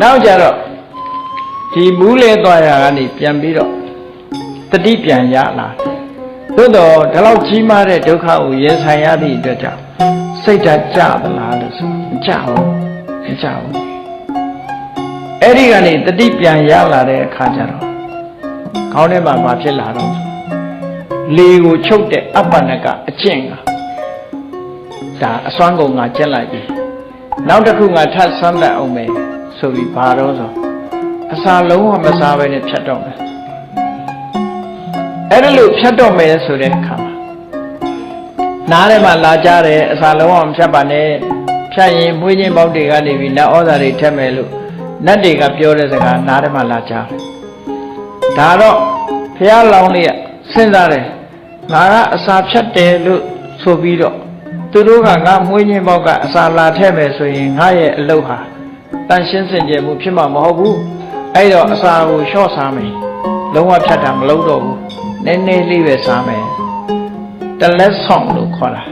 နောက်ကြတော့ဒီမူးလဲသွားရကနေပြန်ပြီးတော့တတိပြန်ရလာတယ်သို့တော့ဒီလောက်ကြီးမားတဲ့ဒုက္ခကိုရင်ဆိုင်ရသည့်အတွက်ကြောင့်စိတ်ဓာတ်ကြသလားလို့ဆိုမကြဘူးမကြဘူးအဲ့ဒီကနေတတိပြန်ရလာတဲ့အခါကျတော့ခေါင်းထဲမှာဘာဖြစ်လာတော့လေကိုချုပ်တဲ့အပ္ပနကအကျင့်ကဒါအစွမ်းကုန်ငါကျက်လိုက်ပြီနောက်တစ်ခုငါထပ်ဆမ်းတတ်အောင်မယ် ဆိုပြီးဘာတော့ဆိုအစာလုံးဝမစားဘဲနဲ့ဖြတ်တော့မယ်အဲ့ဒါလို့ဖြတ်တော့မယ်ဆိုတဲ့အခါမှာနားထဲမှာလာကြတယ်အစာလုံးဝမဖြတ်ပါနဲ့ဖြတ်ရင်မွေးချင်းပေါက်တွေကနေပြီးနတ်ဩဇာတွေထက်မယ်လို့နတ်တွေကပြောတဲ့စကားနားထဲမှာလာကြတယ်ဒါတော့ဘုရားလောင်းလေးကစဉ်းစားတယ်ငါကအစာဖြတ်တယ်လို့ဆိုပြီးတော့သူတို့ကငါမွေးချင်းပေါက်ကအစာလာထည့်မယ်ဆိုရင်ငါရဲ့အလုပ်ဟာ တန်ရှင်းစင်ကြယ်မှုဖြစ်မှာမဟုတ်ဘူးအဲ့တော့အစာကိုလျှော့စားမယ်လုံးဝဖြတ်တာမလုပ်တော့ဘူးနည်းနည်းလေးပဲစားမယ်တလက်ဆောင်လို့ခေါ်တာ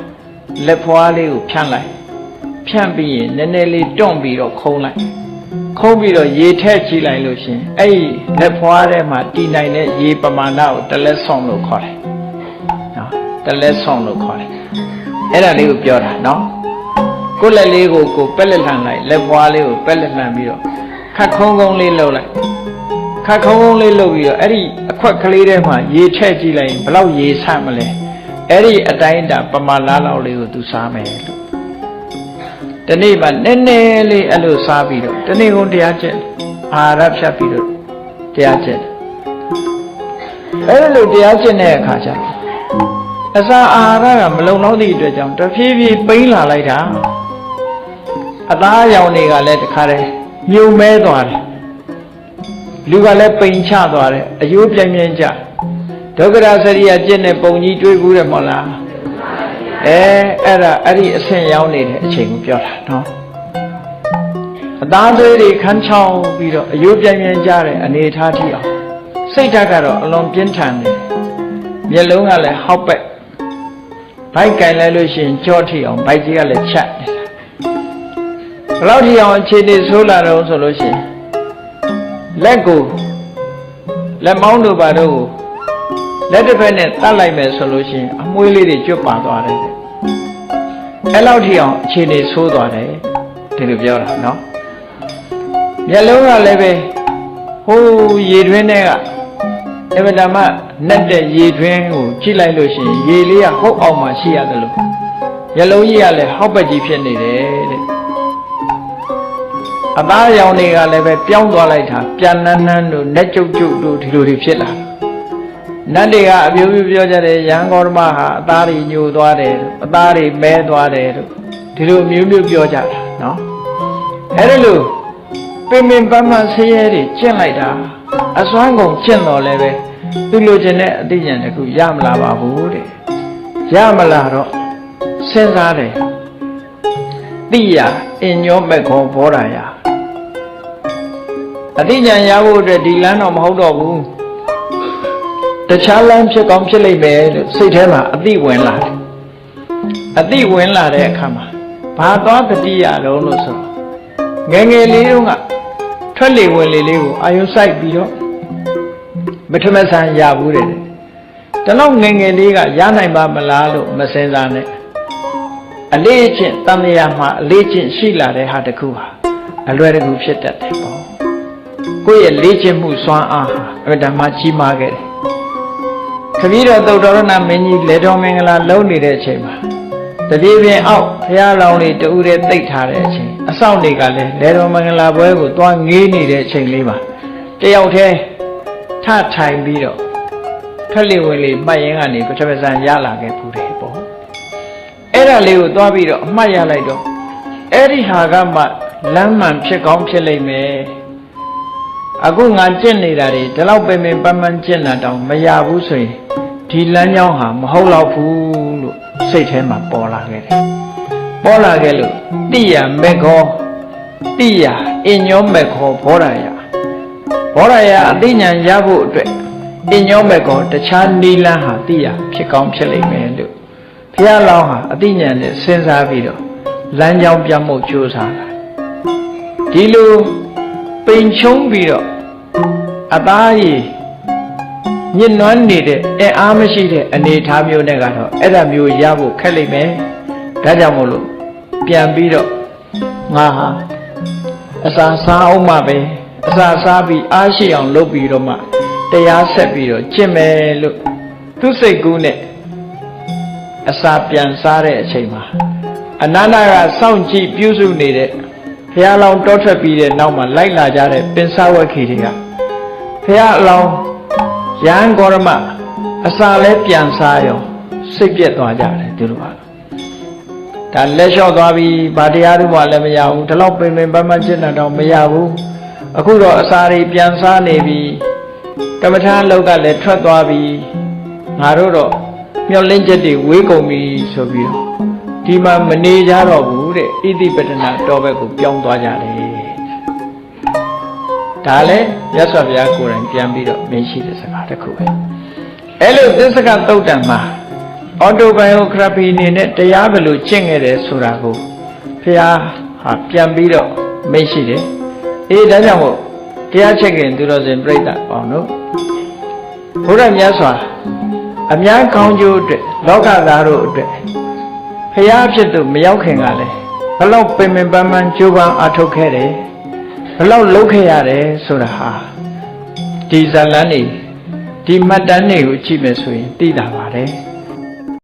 လက်ဖွားလေးကိုဖြန့်လိုက်ဖြန့်ပြီးရင်နည်းနည်းလေးတွန့်ပြီးတော့ခုံးလိုက်ခုံးပြီးတော့ရေထည့်ကြည့်လိုက်လို့ရှရင်အဲ့ဒီလက်ဖွားထဲမှာတည်နိုင်တဲ့ရေပမာဏကိုတလက်ဆောင်လို့ခေါ်တယ်နော်တလက်ဆောင်လို့ခေါ်တယ်အဲ့ဒါလေးကိုပြောတာနော် ကိုယ်လက်လေးကိုကိုပက်လက်လှန်လိုက်လက်ပွားလေးကိုပက်လက်လှန်ပြီးတော့ခတ်ခုံးခုံးလေးလှုပ်လိုက်ခတ်ခုံးခုံးလေးလှုပ်ပြီးတော့အဲ့ဒီအခွက်ကလေးထဲမှာရေထည့်ကြည့်လိုက်ရင်ဘယ်လောက်ရေဆမလဲအဲ့ဒီအတိုင်းအတာပမာလားလောက်လေးကိုသူစားမယ်လို့ဒီနေ့မှနည်းနည်းလေးအဲ့လိုစားပြီးတော့ဒီနေ့ကုန်တရားကျင့်အာရဖြတ်ပြီးတော့တရားကျင့်အဲ့လိုတရားကျင့်တဲ့အခါကျတော့အစာအာဟာရကမလုံလောက်သည့်အတွက်ကြောင့်တဖြည်းဖြည်းပိန်းလာလိုက်တာ အသားအရောင်တွေကလည်းတခါတည်းမြုံမဲသွားတယ်လူကလည်းပိန်ချသွားတယ်အယိုးပြင်းပြင်းကြဒုက္ခရာစရိယကျင့်တဲ့ပုံကြီးတွေးဘူးတယ်မဟုတ်လားအဲအဲ့ဒါအဲ့ဒီအဆင့်ရောက်နေတဲ့အချိန်ကိုပြောတာနော်အသားသွေးတွေခန်းချောင်းပြီးတော့အယိုးပြင်းပြင်းကြတဲ့အနေအထားထိအောင်စိတ်ဓာတ်ကတော့အလွန်ပြင်းထန်နေတယ်မျက်လုံးကလည်းဟောက်ပက်ဘိုက်ကင်လိုက်လို့ရှိရင်ကြော့ထိအောင်ဘိုက်ကြီးကလည်းချက်နေတာ ဘယ်လောက်ထိအောင်အခြေအနေဆိုးလာတော့ဆိုလို့ရှိရင်လက်ကိုလက်မောင်းတို့ဘာတို့ကိုလက်တစ်ဖက်နဲ့တတ်လိုက်မယ်ဆိုလို့ရှိရင်အမွှေးလေးတွေကျွတ်ပါသွားတယ်တဲ့အဲ့လောက်ထိအောင်အခြေအနေဆိုးသွားတယ်ဒီလိုပြောတာနော်မျက်လုံးကလည်းပဲဟိုးရေတွင်းထဲကအဗဒမနက်တဲ့ရေတွင်းကိုကြည့်လိုက်လို့ရှိရင်ရေလေးကဟုတ်အောင်မှရှိရတယ်လို့မျက်လုံးကြီးကလည်းဟောက်ပက်ကြီးဖြစ်နေတယ်တဲ့ အသားရောင်တွေကလည်းပဲပြောင်းသွားလိုက်တာပြန်နန်းနန်းတို့လက်ကျုပ်ကျုပ်တို့ဒီလိုတွေဖြစ်လာနတ်တွေကအပြိုးပြပြောကြတယ်ရန်ကောဓမဟာအသားတွေညိုသွားတယ်အသားတွေမဲသွားတယ်တို့ဒီလိုမျိုးမျိုးပြောကြတာနော်အဲ့ဒါလို့ပင်ပင်ပန်းပန်းဆင်းရဲတွေကျင့်လိုက်တာအစွမ်းကုန်ကျင့်တော်လည်းပဲသူလိုချင်တဲ့အသိဉာဏ်တစ်ခုရမလာပါဘူးတဲ့ရမလာတော့စဉ်းစားတယ်တိယအင်ညောမက်ခောဘောဓာယ အသိဉာဏ်ရဖို့အတွက်ဒီလမ်းတော့မဟုတ်တော့ဘူးတခြားလမ်းဖြစ်ကောင်းဖြစ်လိမ့်မယ်လို့စိတ်ထဲမှာအသိဝင်လာတယ်အသိဝင်လာတဲ့အခါမှာဘာသွားတတိယတော့လို့ဆိုတော့ငယ်ငယ်လေးတုန်းကထွက်လေဝင်လေလေးကိုအာယုစိုက်ပြီးတော့မထမဆန်ရဘူးတဲ့တလောက်ငယ်ငယ်လေးကရနိုင်ပါမလားလို့မစင်စားနဲ့အလေးအကျင့်တန်မြာမှာအလေးအကျင့်ရှိလာတဲ့ဟာတခုဟာအလွယ်တကူဖြစ်တတ်တယ်ပေါ့ ကိုယ့်ရဲ့လေးကျင့်မှုစွမ်းအားဟာအမှန်တမ်းကြီးမားခဲ့တယ်ခပီးတော်သုတ်တော်ရဏမင်းကြီးလေတော်မင်္ဂလာလုံးနေတဲ့အချိန်မှာတပြေးပြင်းအောက်ဘုရားလောင်းလေးတူးတဲ့တိတ်ထားတဲ့အချိန်အဆောင်တွေကလည်းလေတော်မင်္ဂလာပွဲကိုသွားငေးနေတဲ့အချိန်လေးမှာတယောက်တည်းထထိုင်ပြီးတော့ထွက်လေဝင်လေမှတ်ရင်ကနေပထမဇန်ရလာခဲ့ဖူးတယ်ပေါ့အဲ့ဒါလေးကိုသွားပြီးတော့အမှတ်ရလိုက်တော့အဲ့ဒီဟာကမှလမ်းမှန်ဖြစ်ကောင်းဖြစ်လိမ့်မယ် အခုငါကျင့်နေတာတွေဒီလောက်ပင်ပင်ပန်းပန်းကျင့်တာတောင်မရဘူးဆိုရင်ဒီလမ်းကြောင်းဟာမဟုတ်တော့ဘူးလို့စိတ်ထဲမှာပေါ်လာခဲ့တယ်ပေါ်လာခဲ့လို့တိယမေခောတိယအညောမေခောဘောရယဘောရယအသိဉာဏ်ရဖို့အတွက်အညောမေခောတခြားနီလန်းဟာတိယဖြစ်ကောင်းဖြစ်လိမ့်မယ်လို့ဘုရားလောင်းဟာအသိဉာဏ်နဲ့စဉ်းစားပြီးတော့လမ်းကြောင်းပြတ်မှုကြိုးစားတာဒီလို ပိန်ချုံပြီးတော့အသားရည်ညစ်နွမ်းနေတဲ့အင်အားမရှိတဲ့အနေအထားမျိုးနဲ့ကတော့အဲ့ဒါမျိုးရဖို့ခက်လိမ့်မယ်ဒါကြောင့်မို့လို့ပြန်ပြီးတော့ငါဟာအစာစားအောင်မှပဲအစာစားပြီးအားရှိအောင်လုပ်ပြီးတော့မှတရားဆက်ပြီးတော့ကျင့်မယ်လို့သူစိတ်ကူးနဲ့အစာပြန်စားတဲ့အချိန်မှာအနန္တကစောင့်ကြည့်ပြုစုနေတဲ့ ဘုရားလောင်းတောထွက်ပြီးတဲ့နောက်မှာလိုက်လာကြတဲ့ပင်စဝက်ခေတွေကဘုရားအလောင်းရဟန်းဂေါရမအစာလဲပြန်စားရောစိတ်ပြက်သွားကြတယ်သူတို့ကဒါလက်လျှော့သွားပြီးဗာတရားတို့မှလည်းမရဘူးဒီလောက်ပင်ပင်ပန်းပန်းကျင့်တာတော့မရဘူးအခုတော့အစာတွေပြန်စားနေပြီကမ္မထာလောက်ကလည်းထွက်သွားပြီငါတို့တော့မျောလင်းချက်တွေဝေးကုန်ပြီဆိုပြီးတော့ဒီမှာမနေကြတော့ဘူး တဲ့ဣတိပတနာတော်ဘက်ကိုပြောင်းသွားကြတယ်ဒါလည်းရသော်ဘုရားကိုယ်တိုင်ပြန်ပြီးတော့မင်းရှိတဲ့စကားတစ်ခုပဲအဲ့လိုသစ္စကသုတ်တံမှာအော်တိုဘိုင်ယိုဂရာဖီအနေနဲ့တရားဘယ်လိုကျင့်ခဲ့တယ်ဆိုတာကိုဘုရားဟာပြန်ပြီးတော့မင်းရှိတယ်အေးဒါကြောင့်မို့တရားချက်ခင်သူတော်စင်ပြိဿအောင်တို့ဘုရားမြတ်စွာအများကောင်းကျိုးအတွက်လောကသားတို့အတွက်ဖရာဖြစ်သူမရောက်ခင်ကလည်း ဘလောက်ပင်ပင်ပန်းပန်းကြိုးပမ်းအထုတ်ခဲ့တယ်ဘလောက်လုပ်ခဲ့ရတယ်ဆိုတာဟာဒီဇာလန်းနေဒီမှတ်တမ်းတွေကိုကြည့်မယ်ဆိုရင်သိတာပါတယ်